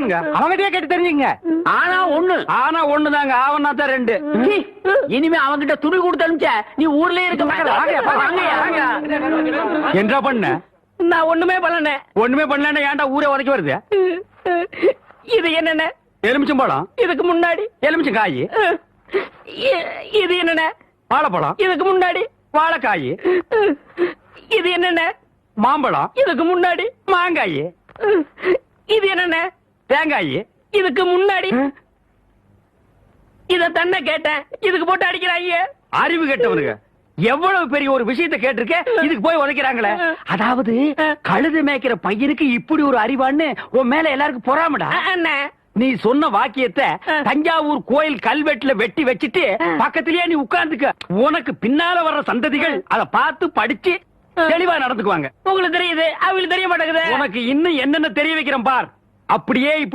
அவங்ககிட்டயே கேட்டு தெரிஞ்சுங்க ஆனா ஒண்ணு. ஆனா ஒண்ணுதாங்க ஆவனா தான் ரெண்டு இனிமே அவன்கிட்ட துணி கொடுத்து அனுப்பிச்ச நீ ஊர்லயே இருக்க. என்ன பண்ண? நான் ஒண்ணுமே பண்ணல. ஒண்ணுமே பண்ணலன்னா ஏன்டா ஊரே உதைக்க வருது? இது என்னென்ன? எலுமிச்சம் பழம். இதுக்கு முன்னாடி. எலுமிச்சம் காய். இது என்னென்ன? வாழைப்பழம். இதுக்கு முன்னாடி. வாழைக்காய். இது என்னென்ன? மாம்பழம். இதுக்கு முன்னாடி. மாங்காய். இது என்னென்ன? தேங்காய்? இதுக்கு முன்னாடி இத தன்னை கேட்டேன். இதுக்கு போட்டு அடிக்கிறாங்க அறிவு கெட்டவனுங்க. எவ்வளவு பெரிய ஒரு விஷயத்தை கேட்டிருக்க? இதுக்கு போய் உதைக்கிறாங்களே. அதாவது கழுது மேய்க்கிற பையனுக்கு இப்படி ஒரு அறிவான்னு உன் மேல எல்லாருக்கும் பொறாமடா? நீ சொன்ன வாக்கியத்தை தஞ்சாவூர் கோயில் கல்வெட்டுல வெட்டி வச்சிட்டு பக்கத்திலேயே நீ உட்கார்ந்துக்க. உனக்கு பின்னால வர்ற சந்ததிகள் அத பார்த்து படிச்சு தெளிவா நடந்துக்குவாங்க. உங்களுக்கு தெரியுது. அவங்களுக்கு தெரிய மாட்டேங்குது. உனக்கு இன்னும் என்னென்ன தெரிய வைக்கிறேன் பார். அப்படியே